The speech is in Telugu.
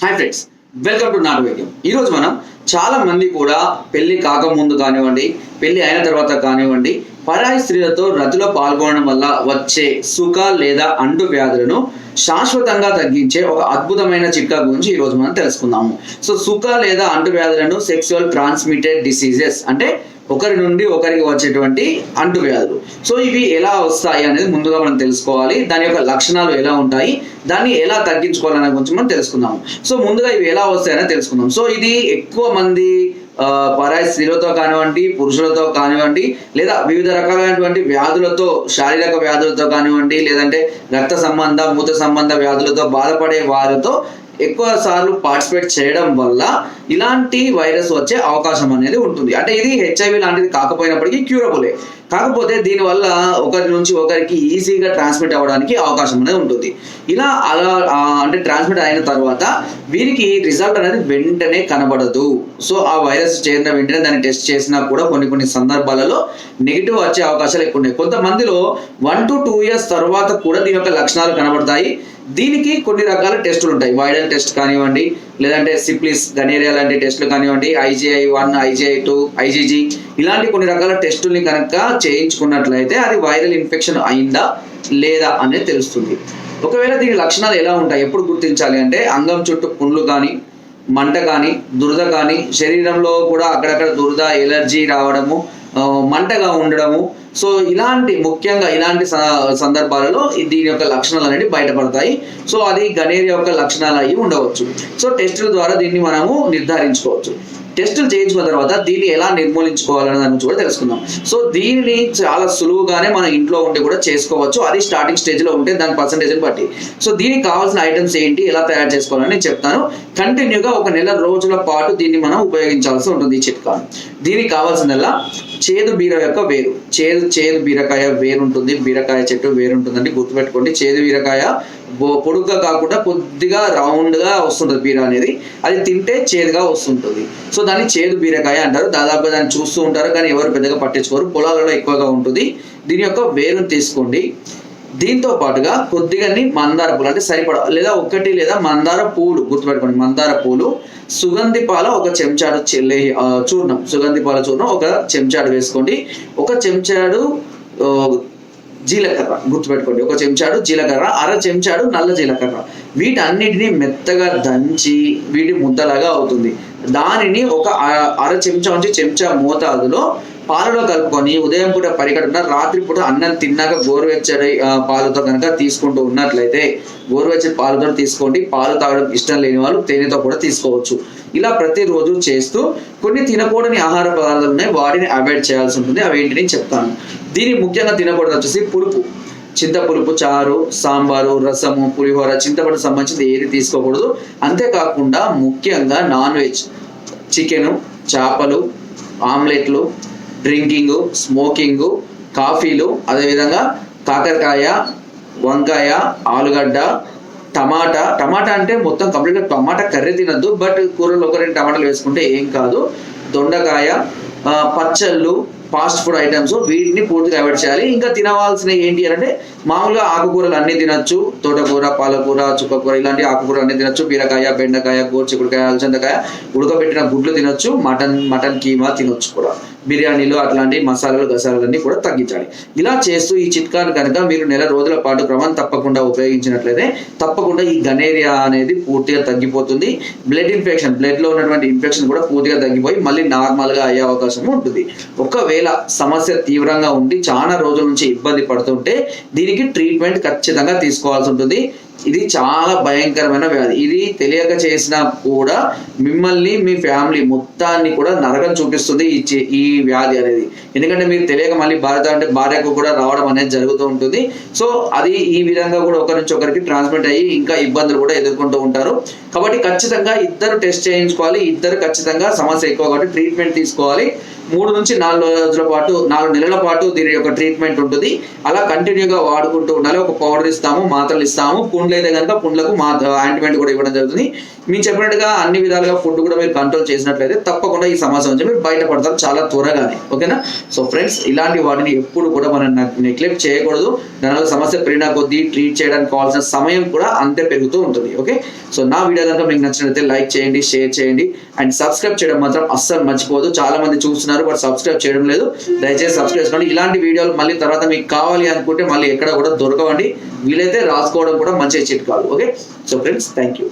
హాయ్ ఫ్రెండ్స్ వెల్కమ్ టు నాటు ఈరోజు మనం చాలా మంది కూడా పెళ్ళి కాకముందు కానివ్వండి పెళ్ళి అయిన తర్వాత కానివ్వండి పరాయి స్త్రీలతో రతిలో పాల్గొనడం వల్ల వచ్చే సుఖ లేదా అంటు వ్యాధులను శాశ్వతంగా తగ్గించే ఒక అద్భుతమైన చిట్కా గురించి ఈరోజు మనం తెలుసుకుందాము. సో సుఖ లేదా అంటు వ్యాధులను సెక్సువల్ ట్రాన్స్మిటెడ్ డిసీజెస్ అంటే ఒకరి నుండి ఒకరికి వచ్చేటువంటి అంటువ్యాధులు. సో ఇవి ఎలా వస్తాయి అనేది ముందుగా మనం తెలుసుకోవాలి. దాని యొక్క లక్షణాలు ఎలా ఉంటాయి దాన్ని ఎలా తగ్గించుకోవాలనే గురించి మనం తెలుసుకుందాము. సో ముందుగా ఇవి ఎలా వస్తాయని తెలుసుకుందాం. సో ఇది ఎక్కువ మంది పరాయి స్త్రీలతో కానివ్వండి పురుషులతో కానివ్వండి లేదా వివిధ రకాలైనటువంటి వ్యాధులతో శారీరక వ్యాధులతో కానివ్వండి లేదంటే రక్త సంబంధ మూత సంబంధ వ్యాధులతో బాధపడే వారితో ఎక్కువ సార్లు పార్టిసిపేట్ చేయడం వల్ల ఇలాంటి వైరస్ వచ్చే అవకాశం అనేది ఉంటుంది. అంటే ఇది హెచ్ఐవి లాంటిది కాకపోయినప్పటికీ క్యూరబులే కాకపోతే దీనివల్ల ఒకరి నుంచి ఒకరికి ఈజీగా ట్రాన్స్మిట్ అవ్వడానికి అవకాశం అనేది ఉంటుంది. ఇలా అలా అంటే ట్రాన్స్మిట్ అయిన తర్వాత వీరికి రిజల్ట్ అనేది వెంటనే కనబడదు. సో ఆ వైరస్ చేరిన వెంటనే దాన్ని టెస్ట్ చేసినా కూడా కొన్ని కొన్ని సందర్భాలలో నెగిటివ్ వచ్చే అవకాశాలు ఎక్కువ ఉన్నాయి. కొంతమందిలో వన్ టు టూ ఇయర్స్ తర్వాత కూడా దీని యొక్క లక్షణాలు కనబడతాయి. దీనికి కొన్ని రకాల టెస్టులు ఉంటాయి. వైరల్ టెస్ట్ కానివ్వండి లేదంటే సిప్లిస్ గనేరియా లాంటి టెస్టులు కానివ్వండి IGI one IGI two IGG ఇలాంటి కొన్ని రకాల టెస్టుల్ని కనుక చేయించుకున్నట్లయితే అది వైరల్ ఇన్ఫెక్షన్ అయిందా లేదా అనేది తెలుస్తుంది. ఒకవేళ దీని లక్షణాలు ఎలా ఉంటాయి? ఎప్పుడు గుర్తించాలి అంటే అంగం చుట్టూ పుండ్లు కానీ మంట కానీ దురద కానీ శరీరంలో కూడా అక్కడక్కడ దురద ఎలర్జీ రావడము మంటగా ఉండడము. సో ఇలాంటి ముఖ్యంగా ఇలాంటి స- సందర్భాలలో దీని యొక్క లక్షణాలు అనేవి బయటపడతాయి. సో అది గనేరియా యొక్క లక్షణాలు అయి ఉండవచ్చు. సో టెస్టుల ద్వారా దీన్ని మనము నిర్ధారించుకోవచ్చు. టెస్టులు చేయించుకున్న తర్వాత దీన్ని ఎలా నిర్మూలించుకోవాలనే దాని గురించి కూడా తెలుసుకుందాం. సో దీనిని చాలా సులువుగానే మన ఇంట్లో ఉండి కూడా చేసుకోవచ్చు. అది స్టార్టింగ్ స్టేజ్లో ఉంటే దాని పర్సంటేజ్ని బట్టి. సో దీనికి కావాల్సిన ఐటమ్స్ ఏంటి ఎలా తయారు చేసుకోవాలని నేను చెప్తాను. కంటిన్యూగా ఒక నెల రోజుల పాటు దీన్ని మనం ఉపయోగించాల్సి ఉంటుంది ఈ చిట్కాను. దీనికి కావాల్సిందల్లా చేదు బీర యొక్క వేరు. చేదు చేదు బీరకాయ వేరు ఉంటుంది బీరకాయ చెట్టు వేరుంటుందండి గుర్తుపెట్టుకోండి. చేదు బీరకాయ పొడుగ్గా కాకుండా కొద్దిగా రౌండ్గా వస్తుంటుంది బీర అనేది. అది తింటే చేదుగా వస్తుంటుంది. సో దాన్ని చేదు బీరకాయ అంటారు. దాదాపుగా దాన్ని చూస్తూ ఉంటారు కానీ ఎవరు పెద్దగా పట్టించుకోరు. పొలాలలో ఎక్కువగా ఉంటుంది. దీని యొక్క వేరుని తీసుకోండి. దీంతో పాటుగా కొద్దిగా మందార పూలు అంటే సరిపడ లేదా ఒకటి లేదా మందార పూలు గుర్తుపెట్టుకోండి. మందార పూలు సుగంధి పాల ఒక చెంచాడు చెల్లి చూర్ణం సుగంధి పాల చూర్ణం ఒక చెంచాడు వేసుకోండి. ఒక చెంచాడు జీలకర్ర గుర్తుపెట్టుకోండి. ఒక చెంచాడు జీలకర్ర అర చెంచాడు నల్ల జీలకర్ర. వీటన్నిటిని మెత్తగా దంచి వీటి ముద్దలాగా అవుతుంది. దానిని ఒక అర చెంచా నుంచి చెంచా మోతాదులో పాలలో కలుపుకొని ఉదయం పూట పరిగడున రాత్రి పూట అన్నం తిన్నాక గోరువెచ్చడి పాలతో కనుక తీసుకుంటూ ఉన్నట్లయితే గోరువెచ్చని పాలతో తీసుకోండి. పాలు తాగడం ఇష్టం లేని వాళ్ళు తేనెతో కూడా తీసుకోవచ్చు. ఇలా ప్రతిరోజు చేస్తూ కొన్ని తినకూడని ఆహార పదార్థాలు ఉన్నాయి. వాటిని అవాయిడ్ చేయాల్సి ఉంటుంది. అవి చెప్తాను. దీన్ని ముఖ్యంగా తినకూడదు వచ్చేసి పులుపు. చింతపులుపు చారు సాంబారు రసము పులిహోర చింతపండు సంబంధించింది ఏది తీసుకోకూడదు. అంతేకాకుండా ముఖ్యంగా నాన్ వెజ్ చికెను చేపలు ఆమ్లెట్లు డ్రింకింగ్ స్మోకింగ్ కాఫీలు అదేవిధంగా కాకరకాయ వంకాయ ఆలుగడ్డ టమాటా. టమాటా అంటే మొత్తం కంప్లీట్గా టమాటా కర్రీ తినద్దు బట్ కూరలో ఒక రెండు టమాటాలు వేసుకుంటే ఏం కాదు. దొండకాయ పచ్చళ్ళు ఫాస్ట్ ఫుడ్ ఐటమ్స్ వీటిని పూర్తిగా అవాయిడ్ చేయాలి. ఇంకా తినవలసినవి ఏంటి అంటే మామూలుగా ఆకుకూరలు అన్ని తినొచ్చు. తోటకూర పాలకూర చుక్కకూర ఇలాంటి ఆకుకూరలు అన్ని తినొచ్చు. బీరకాయ బెండకాయ గోర్చికుడికాయ అలసందకాయ ఉడకబెట్టిన గుడ్లు తినొచ్చు. మటన్ మటన్ కీమా తినొచ్చు కూడా. బిర్యానీలు అట్లాంటి మసాలాలు గసాలన్నీ కూడా తగ్గించాలి. ఇలా చేస్తూ ఈ చిట్కాను కనుక మీరు నెల రోజుల పాటు క్రమం తప్పకుండా ఉపయోగించినట్లయితే తప్పకుండా ఈ గనేరియా అనేది పూర్తిగా తగ్గిపోతుంది. బ్లడ్ ఇన్ఫెక్షన్ బ్లడ్లో ఉన్నటువంటి ఇన్ఫెక్షన్ కూడా పూర్తిగా తగ్గిపోయి మళ్ళీ నార్మల్గా అయ్యే అవకాశం ఉంటుంది. ఒకవేళ సమస్య తీవ్రంగా ఉండి చాలా రోజుల నుంచి ఇబ్బంది పడుతుంటే దీనికి ట్రీట్మెంట్ ఖచ్చితంగా తీసుకోవాల్సి ఉంటుంది. ఇది చాలా భయంకరమైన వ్యాధి. ఇది తెలియక చేసినా కూడా మిమ్మల్ని మీ ఫ్యామిలీ మొత్తాన్ని కూడా నరకం చూపిస్తుంది ఈ ఈ వ్యాధి అనేది. ఎందుకంటే మీరు తెలియక మళ్ళీ భార్య అంటే భార్యకు కూడా రావడం అనేది జరుగుతూ ఉంటుంది. సో అది ఈ విధంగా కూడా ఒకరి నుంచి ఒకరికి ట్రాన్స్మిట్ అయ్యి ఇంకా ఇబ్బందులు కూడా ఎదుర్కొంటూ ఉంటారు. కాబట్టి ఖచ్చితంగా ఇద్దరు టెస్ట్ చేయించుకోవాలి. ఇద్దరు ఖచ్చితంగా సమస్య ఎక్కువ కాబట్టి ట్రీట్మెంట్ తీసుకోవాలి. మూడు నుంచి నాలుగు రోజుల పాటు నాలుగు నెలల పాటు దీని యొక్క ట్రీట్మెంట్ ఉంటుంది. అలా కంటిన్యూగా వాడుకుంటూ ఉండాలి. ఒక పౌడర్ ఇస్తాము మాత్రలు ఇస్తాము. పుండ్లు అయితే కనుక పుండ్లకు మా ఆయింట్మెంట్ కూడా ఇవ్వడం జరుగుతుంది. మేము చెప్పినట్టుగా అన్ని విధాలుగా ఫుడ్ కూడా మీరు కంట్రోల్ చేసినట్లయితే తప్పకుండా ఈ సమస్య నుంచి మీరు బయటపడతారు చాలా త్వరగానే. ఓకేనా సో ఫ్రెండ్స్ ఇలాంటి వాటిని ఎప్పుడు కూడా మనం నెగ్లెక్ట్ చేయకూడదు. దానివల్ల సమస్య పెరిగిన కొద్దీ ట్రీట్ చేయడానికి కావాల్సిన సమయం కూడా అంతే పెరుగుతూ ఉంటుంది. ఓకే సో నా వీడియో కనుక మీకు నచ్చినట్లయితే లైక్ చేయండి షేర్ చేయండి. అండ్ సబ్స్క్రైబ్ చేయడం మాత్రం అస్సలు మర్చిపోదు చాలా మంది చూస్తున్నారు బట్ సబ్స్క్రైబ్ చేయడం లేదు. దయచేసి సబ్స్క్రైబ్ చేసుకోండి. ఇలాంటి వీడియోలు మళ్ళీ తర్వాత మీకు కావాలి అనుకుంటే మళ్ళీ ఎక్కడ కూడా దొరకవండి. వీలైతే రాసుకోవడం కూడా మంచి చిట్కాలు okay? So friends thank you